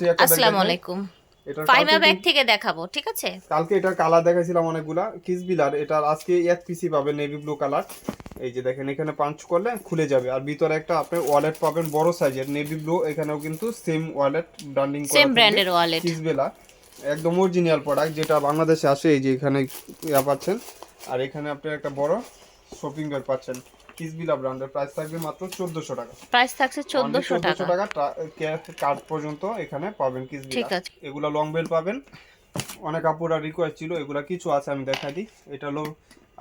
আসসালামু আলাইকুম কালকে ব্যাগ থেকে দেখাবো ঠিক আছে? কালকে এটার কালার দেখাইছিলাম অনেকগুলা কিসবিলার এটার আজকে এক পিসি পাবেন নেভি ব্লু কালার এই যে দেখেন এখানে পাঞ্চ করলে খুলে যাবে আর ভিতরে একটা আপনি ওয়ালেট পাবেন বড় সাইজের নেভি ব্লু এখানেও কিন্তু সেম ওয়ালেট ব্র্যান্ডিং সেম ব্র্যান্ডের ওয়ালেট কিসবেলা একদম অরিজিনাল প্রোডাক্ট যেটা বাংলাদেশে আসে এই যে এখানে ইয়া পাচ্ছেন আর এখানে আপনি একটা বড় শপিং ব্যাগ পাচ্ছেন। কিসবিলা ব্র্যান্ডের প্রাইস থাকবে মাত্র চোদ্দশো টাকা। প্রাইস থাকছে চোদ্দশো টাকা। টাকা কার্ড পর্যন্ত এখানে পাবেন কিসবিলা ঠিক আছে। এগুলা লং বেল পাবেন। অনেক আপুরা রিকোয়েস্ট ছিল এগুলা কিছু আছে আমি দেখাই দিই। এটা হলো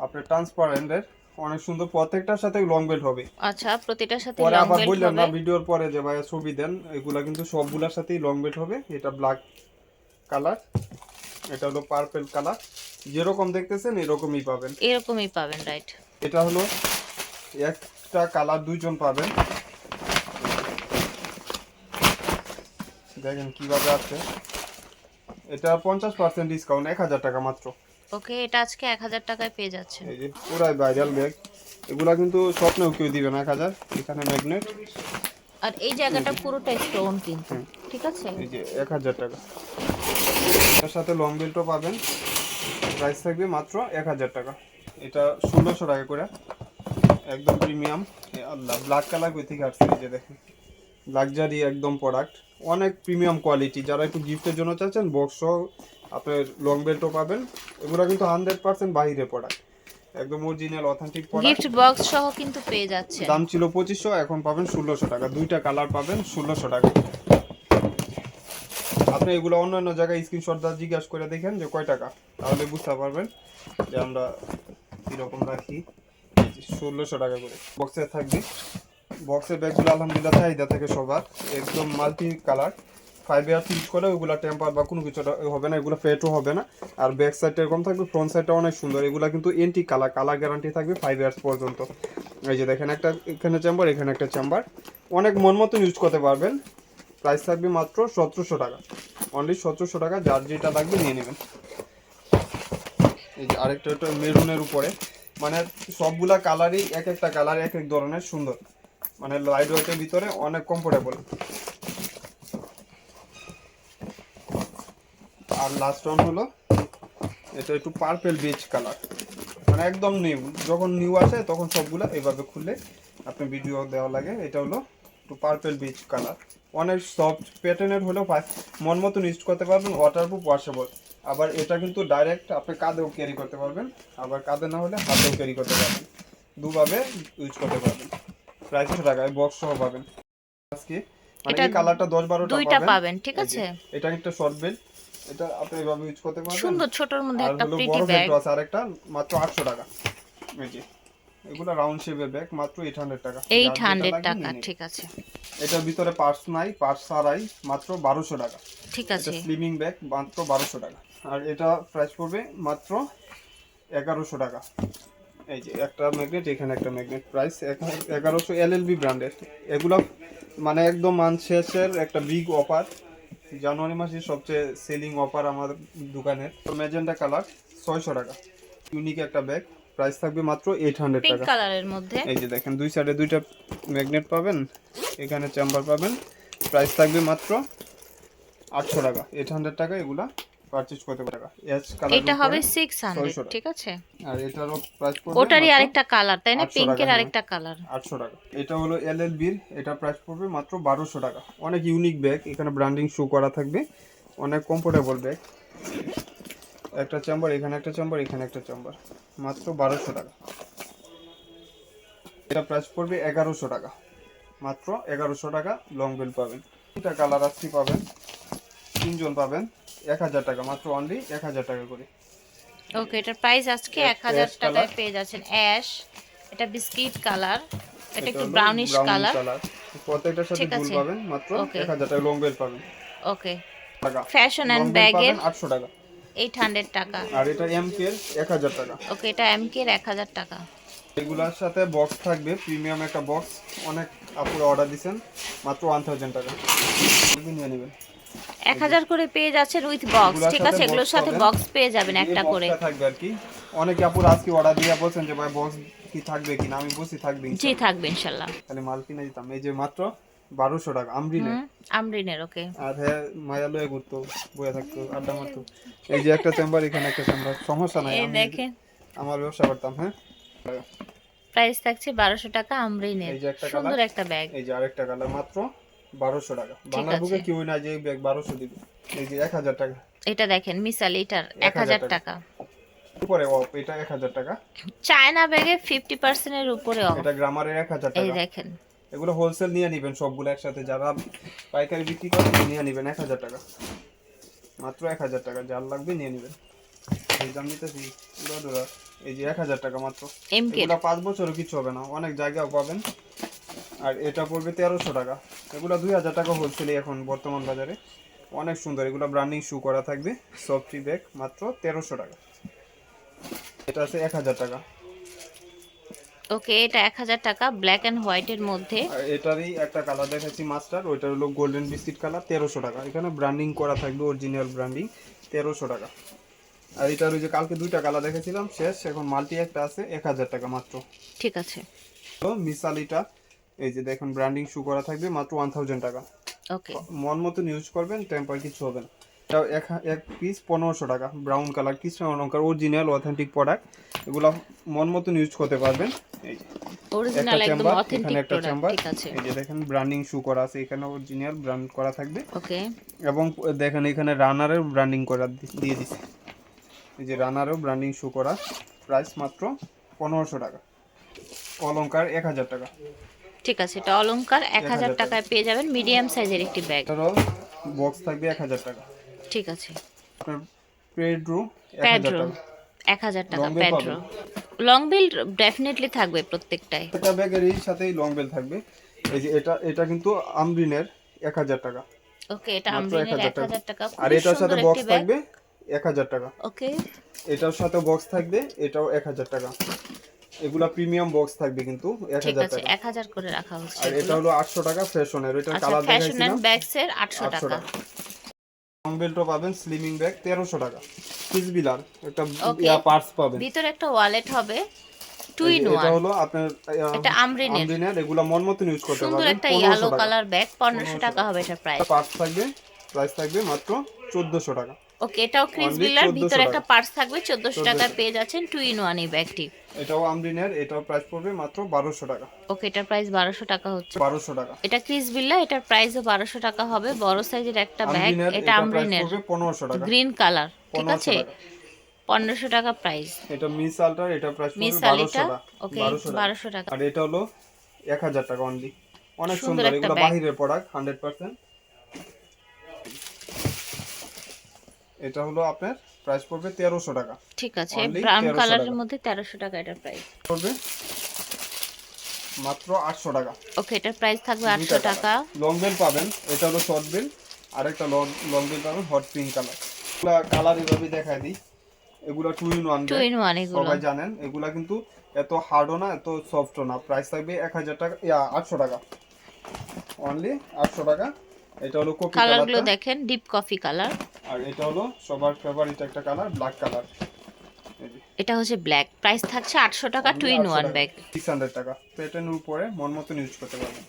আপনার ট্রান্সপারেন্টের অনেক সুন্দর প্রত্যেকটার সাথে লং বেল্ট হবে। আচ্ছা প্রতিটার সাথে লং আবার বেল্ট বললেন না ভিডিওর পরে যে ভাই ছবি দেন এগুলা কিন্তু সবগুলার সাথেই লং বেল্ট হবে। এটা ব্ল্যাক কালার এটা হলো পার্পল কালার যেরকম দেখতেছেন এরকমই পাবেন। এরকমই পাবেন রাইট এটা হলো একটা কালার দুইজন পাবেন। দেখেন কীভাবে আছে। এটা পঞ্চাশ পার্সেন্ট ডিসকাউন্ট এক হাজার টাকা মাত্র। ওকে এটা আজকে এক হাজার টাকায় পেয়ে যাচ্ছে এই যে পুরাই ভাইরাল ব্যাগ এগুলা কিন্তু স্বপ্নেও কেউ দিবে না এক হাজার এখানে ম্যাগনেট আর এই জায়গাটা পুরোটা স্টোন কিন্তু। ঠিক আছে? এই যে এক হাজার টাকা। এর সাথে লং বেল্টও পাবেন। প্রাইস থাকবে মাত্র এক হাজার টাকা। এটা ষোলোশো টাকা করে। একদম প্রিমিয়াম আল্লাহ ব্ল্যাক কালার কই থেকে আসছে যে দেখেন। লাক্সারি একদম প্রোডাক্ট অনেক প্রিমিয়াম কোয়ালিটি যারা একটু গিফটের জন্য চাচ্ছেন বক্স আপনার লং বেল্টও পাবেন। এগুলো কিন্তু হান্ড্রেড পার্সেন্ট বাইরে প্রোডাক্ট একদম অরিজিনাল অথেন্টিক গিফট বক্স সহ কিন্তু পেয়ে যাচ্ছেন। দাম ছিল পঁচিশশো এখন পাবেন ষোলোশো টাকা। দুইটা কালার পাবেন ষোলোশো টাকা। আপনি এগুলো অন্যান্য জায়গায় স্ক্রিনশট দা জিজ্ঞাসা করে দেখেন যে কয় টাকা। তাহলে বুঝতে পারবেন যে আমরা কীরকম রাখি। ষোলোশো টাকা করে। বক্সে থাকবে। বক্সের ব্যাগগুলো আলহামদুলিল্লাহ চাহিদা থাকে সবার। একদম multi colour five year use করে ওগুলো টেম্পার বা কোনো কিছু হবে না, এগুলো ফেটও হবে না। আর ব্যাক সাইডটা এরকম থাকবে ফ্রন্ট সাইডটা অনেক সুন্দর। এগুলো কিন্তু এন্টি কালার কালার গ্যারান্টি থাকবে ফাইভ ইয়ার্স পর্যন্ত। এই যে দেখেন একটা, এখানে চেম্বার এখানে একটা চেম্বার অনেক মন মতো ইউজ করতে পারবেন। প্রাইস থাকবে মাত্র সতেরোশো টাকা। অনলি সতেরোশো টাকা, যার যেটা লাগবে নিয়ে নেবেন। এই যে আরেকটা মেরুনের উপরে। মানে সবগুলা কালারই এক একটা কালার এক এক ধরনের সুন্দর। মানে লাইট ওয়েটের ভিতরে অনেক কমফোর্টেবল আর লাস্ট ওয়ান হলো, এটা একটু পার্পেল বেজ কালার মানে একদম নিউ যখন নিউ আসে তখন সবগুলা এভাবে খুললে আপনি ভিডিও দেওয়া লাগে। এটা হলো একটু পার্পেল বেজ কালার অনেক সফট প্যাটার্নের হলেও মন মতন ইউজ করতে পারবেন ওয়াটারপ্রুফ ওয়াশেবল আবার এটা কিন্তু ডাইরেক্ট আপনি কাঁধেও ক্যারি করতে পারবেন আবার কাঁধে না হলে হাতেও ক্যারি করতে পারবেন। দুভাবে ইউজ করতে পারবেন। প্রায় কিছু টাকায় বক্স সহ পাবেন। আজকে মানে এই কালারটা দশ বারোটা দুইটা পাবেন। ঠিক আছে? এটা একটা শর্ট বেল্ট এটা আপনি এভাবে ইউজ করতে পারবেন। সুন্দর ছোটর মধ্যে একটা প্রিটি ব্যাগ আর একটা মাত্র আটশো টাকা। এই যে এগুলো রাউন্ড শেপের ব্যাগ মাত্র এইট হান্ড্রেড টাকা। এইট যার যেটা হান্ড্রেড লাগবে টাকা ঠিক আছে। এটার ভিতরে পার্স নাই পার্স ছাড়াই মাত্র বারোশো টাকা। ঠিক আছে। এটা স্লিমিং ব্যাগ মাত্র বারোশো টাকা। আর এটা প্রাইস পড়বে মাত্র এগারোশো টাকা। এই যে একটা ম্যাগনেট এখানে একটা ম্যাগনেট প্রাইস এগারোশো এল এল বি ব্র্যান্ডের এগুলো মানে একদম মান শেষের একটা বিগ অফার জানুয়ারি মাসের সবচেয়ে সেলিং অফার আমার দোকানের। ম্যাজেন্টা কালার ছয়শো টাকা। ইউনিক একটা ব্যাগ প্রাইস থাকবে মাত্র এইট হান্ড্রেড পিঙ্ক টাকা। কালারের মধ্যে। এই যে দেখেন দুই সাইডে দুইটা ম্যাগনেট পাবেন এখানে চেম্বার পাবেন। প্রাইস থাকবে মাত্র আটশো টাকা এইট হান্ড্রেড টাকা এগুলা পারচেজ করতে পারবে টাকা। এস কালার এটা হবে 600 ঠিক আছে? আর এটারও প্রাইস পড়বে ওটারই আরেকটা কালার তাই না? 800 পিঙ্কের। আরেকটা কালার আটশো টাকা। এটা হলো এল এল বির এটা প্রাইস পড়বে মাত্র বারোশো টাকা। অনেক ইউনিক ব্যাগ এখানে ব্র্যান্ডিং শো করা থাকবে। অনেক কমফোর্টেবল ব্যাগ একটা চেম্বার এখানে একটা চেম্বার এখানে একটা চেম্বার মাত্র বারোশো টাকা। এটা প্রাইস পড়বে এগারোশো টাকা। মাত্র এগারোশো টাকা লং বেল পাবেন। তিনটা কালার আসছি পাবেন। তিনজন পাবেন। এক হাজার টাকা মাত্র অনলি এক হাজার টাকা করে। ওকে এটার প্রাইস আজকে এক হাজার টাকায়। পেয়ে যাচ্ছেন। অ্যাশ এটা বিস্কিট কালার এটা একটু ব্রাউনিশ কালার। প্রত্যেকটার সাথে ফুল পাবেন মাত্র Okay. এক হাজার টাকা লং বেল পাবেন। ওকে ফ্যাশন bell ব্যাগের পাবেন আটশো টাকা। এইট হান্ড্রেড টাকা। আর এটা এম কে এক হাজার টাকা। ওকে এটা এমকের এক হাজার টাকা। এগুলার সাথে বক্স থাকবে প্রিমিয়াম একটা বক্স অনেক আপুরা অর্ডার দিছেন মাত্র ওয়ান থাউজেন্ড টাকা। নিয়ে নেবেন এক হাজার করে পেয়ে যাচ্ছেন উইথ বক্স ঠিক আছে? এগুলোর সাথে বক্স পেয়ে যাবেন একটা করে। থাকবে আর কি। অনেকে আপুরা আজকে অর্ডার দিয়ে বলছেন যে ভাই বক্স কি থাকবে কিনা? আমি বসি থাকবে জি থাকবে ইনশাল্লাহ। তাহলে মাল কিনে দিতাম। এই যে মাত্র বারোশো টাকা আমরিনে আমরিনের ওকে আর হ্যাঁ মায়া লয়ে ঘুরতো থাকতো আড্ডা মারতো। এই যে একটা চেম্বার এখানে একটা চেম্বার সমস্যা নাই এই দেখেন। আমার ব্যবসা করতাম হ্যাঁ। প্রাইস থাকছে বারোশো টাকা আমরিনের এই যে একটা সুন্দর একটা ব্যাগ এই যে আরেকটা কালার মাত্র বারোশো টাকা। বাংলা বুকে কেউ না যে ব্যাগ বারোশো দিবে এই যে এক হাজার টাকা। এটা দেখেন মিসাল এটার এক 1000 হাজার টাকা। টাকা। উপরে অফ এটা এক হাজার টাকা। চায়না ব্যাগে ফিফটি পার্সেন্টের উপরে অফ। এটা গ্রামারের এক হাজার এই টাকা। দেখেন। এগুলো হোলসেল নিয়ে নিবেন সবগুলো একসাথে। যারা পাইকারি বিক্রি করেন নিয়ে নিবেন এক হাজার টাকা। মাত্র এক হাজার টাকা যার লাগবে নিয়ে নিবেন। এই দাম নিতেছি এই যে এক হাজার টাকা মাত্র। এগুলো পাঁচ বছরও কিছু হবে না অনেক জায়গাও পাবেন। আর এটা পড়বে তেরোশো টাকা। এগুলো দুই হাজার টাকা হোলসেলে এখন বর্তমান বাজারে। অনেক সুন্দর এগুলো ব্র্যান্ডিং শু করা থাকবে। সফটি ব্যাগ মাত্র তেরোশো টাকা। এটা আছে এক হাজার টাকা। ওকে এটা এক হাজার টাকা ব্ল্যাক অ্যান্ড হোয়াইটের মধ্যে। আর এটারই একটা কালার দেখাচ্ছি মাস্টার ওইটা হলো গোল্ডেন বিস্কিট কালার তেরোশো টাকা। এখানে ব্র্যান্ডিং করা থাকবে অরিজিনাল ব্র্যান্ডিং তেরোশো টাকা। আর এটার ওই যে কালকে দুইটা কালার দেখেছিলাম শেষ এখন মাল্টি একটা আছে এক হাজার টাকা মাত্র। ঠিক আছে। তো মিসালিটা এই যে দেখুন ব্র্যান্ডিং শু করা থাকবে মাত্র ওয়ান থাউজেন্ড টাকা। ওকে। মন মতন ইউজ করবেন টেম্পার কিছু হবে না। এটা এক এক পিস পনেরোশো টাকা ব্রাউন কালার কৃষ্ণ অলঙ্কার অরিজিনাল অথেন্টিক প্রোডাক্ট এগুলো মন মতন ইউজ করতে পারবেন। অরিজিনাল একদম অথেন্টিক প্রোডাক্ট ঠিক আছে। এই যে দেখেন ব্র্যান্ডিং শু করা আছে এখানে অরিজিনাল ব্র্যান্ড করা থাকবে। ওকে এবং দেখেন এখানে রানারের ব্র্যান্ডিং করা দিয়ে দিছে। এই যে রানারেও ব্র্যান্ডিং শু করা প্রাইস মাত্র পনেরোশো টাকা। অলঙ্কার এক হাজার টাকা। ঠিক আছে এটা অলংকার এক হাজার 1000 টাকায় পেয়ে যাবেন মিডিয়াম সাইজের একটি ব্যাগ বক্স থাকবে এক হাজার টাকা। ঠিক আছে। আপনার পেড্রু এক হাজার টাকা। এক হাজার টাকা প্যাড্রো লং বেল ডেফিনেটলি থাকবে প্রত্যেকটাই এটা ব্যাগের এই সাথেই লং বেল থাকবে। এই যে এটা এটা কিন্তু আমরিনের এক হাজার টাকা। ওকে এটা আমরিনের 1000 এক হাজার টাকা। আর এটার সাথে বক্স থাকবে এক হাজার টাকা। ওকে। এটার সাথে বক্স থাকবে এটাও এক হাজার টাকা। এগুলা প্রিমিয়াম বক্স থাকবে কিন্তু এক ঠিক হাজার আছে টাকা। এক হাজার করে রাখা হচ্ছে আর এটা হলো আটশো টাকা ফ্যাশনের আচ্ছা কালার ফ্যাশন দেখাইছিলাম এন্ড ব্যাগস এর আটশো আটশো টাকা। টাকা। লং বেল্টও পাবেন স্লিমিং ব্যাগ তেরোশো টাকা। পিস বিলার একটা. ইয়া পার্স পাবেন। ভিতরে একটা ওয়ালেট হবে টু ইন ওয়ান এটা হলো আপনার এটা আমরিনের আমরিনের এগুলা মন মতন ইউজ করতে পারবেন সুন্দর একটা ইয়েলো কালার ব্যাগ 1500 টাকা হবে এটা প্রাইস পার্স থাকবে প্রাইস থাকবে মাত্র 1400 টাকা। ওকে এটাও ক্রিস বিলার ভিতরে একটা পার্স থাকবে 1400 টাকা। পেয়ে যাচ্ছেন টু ইন ওয়ান এই ব্যাগটি এটাও আমরিনের এটার প্রাইস পড়বে মাত্র 1200 টাকা। ওকে এটার প্রাইস 1200 টাকা হচ্ছে। 1200 টাকা। এটা ক্রিস বিল্লা এটার প্রাইসও 1200 টাকা হবে। বড় সাইজের একটা ব্যাগ এটা আমরিনের পড়বে 1500 টাকা। গ্রিন কালার ঠিক আছে? 1500 টাকা প্রাইস এটা মিস আলটার এটা প্রাইস পড়বে 1200 টাকা। ওকে 1200 টাকা। আর এটা হলো 1000 টাকা অনলি অনেক সুন্দর এগুলো বাহিরের প্রোডাক্ট 100% এটা হলো আপনার প্রাইস পড়বে তেরোশো টাকা। ঠিক আছে ব্রাউন কালারের মধ্যে তেরোশো টাকা এটা প্রাইস পড়বে মাত্র আটশো টাকা। ওকে এটার প্রাইস থাকবে দুইটা আটশো টাকা। লং বেল পাবেন এটা হলো শর্ট বেল আর একটা লং বেল পাবেন হট পিঙ্ক কালার এগুলা কালার এভাবে দেখায় দিই। এগুলা two in one two in one এগুলো। সবাই জানেন এগুলা কিন্তু এত হার্ডও না এত সফটও না। প্রাইস থাকবে এক হাজার টাকা ইয়া আটশো টাকা। অনলি আটশো টাকা। এটা হলো কপি কালারগুলো কালারটা দেখেন ডিপ কফি কালার আর এটা হলো সবার ফেভারিট একটা কালার ব্ল্যাক কালার এটা হচ্ছে ব্ল্যাক প্রাইস থাকছে আটশো টাকা two in one bag six hundred টাকা। প্যাটার্নের উপরে মন মতন ইউজ করতে পারবেন।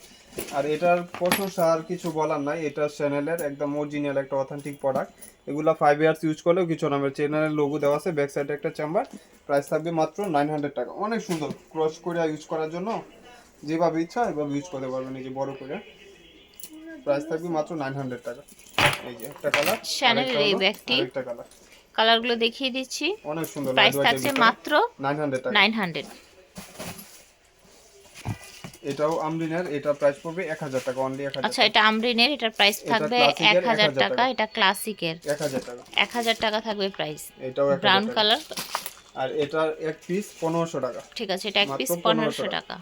আর এটার প্রশংসা আর কিছু বলার নাই। এটা চ্যানেলের একদম অরিজিনাল একটা অথেন্টিক প্রোডাক্ট এগুলো ফাইভ ইয়ার্স ইউজ করলেও কিছু না। চ্যানেলের লোগো দেওয়া আছে ব্যাক সাইডে একটা চেম্বার প্রাইস থাকবে মাত্র নাইন হান্ড্রেড টাকা। অনেক সুন্দর। ক্রস করে ইউজ করার জন্য যেভাবে ইচ্ছা এভাবে ইউজ করতে পারবেন। এই যে বড় করে। প্রাইস থাকবে মাত্র নাইন হান্ড্রেড টাকা। এই যে একটা কালারের এই ব্যাগটি। একটা কালার কালারগুলো দেখিয়ে দিচ্ছি। অনেক সুন্দর প্রাইস থাকছে মাত্র নাইন হান্ড্রেড টাকা। Nine hundred. এটাও আমরিনের এটা প্রাইস পড়বে এক হাজার টাকা অনলি এক হাজার আচ্ছা এটা আমরিনের এটার প্রাইস থাকবে এক হাজার 1000 টাকা। এটা ক্লাসিকের এক হাজার টাকা। এক হাজার টাকা থাকবে প্রাইস এটাও ব্রাউন কালার আর এটার এক পিস পনেরোশো টাকা। ঠিক আছে এটা এক পিস 1500 পনেরোশো টাকা।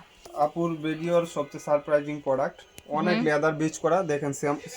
আপুর ভিডিওর সবচেয়ে সারপ্রাইজিং প্রোডাক্ট অনেক লেদার বেচ করা দেখেন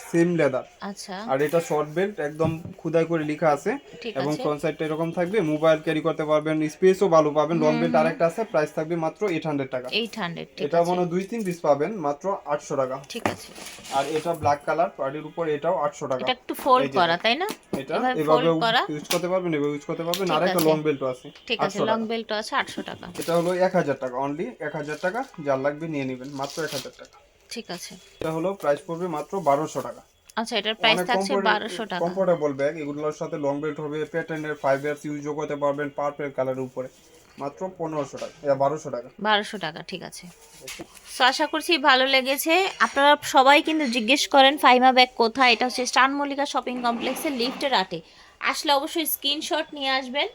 সেম লেদার আচ্ছা। আর এটা শর্ট বেল্ট একদম খুদাই করে লেখা আছে। এবং ফ্রন্ট সাইডটা এরকম থাকবে মোবাইল ক্যারি করতে পারবেন স্পেসও ভালো পাবেন। লং বেল্ট আরেকটা আছে প্রাইস থাকবে মাত্র এইট হান্ড্রেড টাকা। এইট হান্ড্রেড ঠিক এটা আছে মনে দুই তিন পিস পাবেন মাত্র আটশো টাকা। ঠিক আছে। আর এটা ব্ল্যাক কালার পার্টির উপর এটাও আটশো টাকা। এটা একটু ফোল্ড করা তাই না? এটা এভাবে। ইউজ করতে পারবেন এভাবে ইউজ করতে পারবেন। আর একটা। লং বেল্টও আছে ঠিক আছে লং বেল্টও আছে আটশো টাকা। এটা হলো এক হাজার টাকা অনলি এক হাজার টাকা যার লাগবে নিয়ে নেবেন মাত্র এক হাজার টাকা। ঠিক আছে। এটা হলো প্রাইস পড়বে মাত্র বারোশো টাকা। আচ্ছা এটার প্রাইস থাকছে বারোশো টাকা। কমফোর্টেবল ব্যাগ এগুলোর সাথে লং বেল্ট হবে প্যাটার্নের ফাইভ ইয়ার্স ইউজও করতে পারবেন পার্পেল কালারের উপরে। মাত্র পনেরোশো টাকা বারোশো টাকা। বারোশো টাকা ঠিক আছে। সো আশা করছি ভালো লেগেছে। আপনারা সবাই কিন্তু জিজ্ঞেস করেন ফাইমা ব্যাগ কোথায়? এটা হচ্ছে স্টান মল্লিকা শপিং কমপ্লেক্সের লিফটের আটে। আসলে অবশ্যই স্ক্রিনশট নিয়ে আসবেন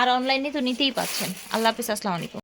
আর অনলাইনে তো নিতেই পাচ্ছেন আল্লাহ হাফিজ আসসালামু আলাইকুম।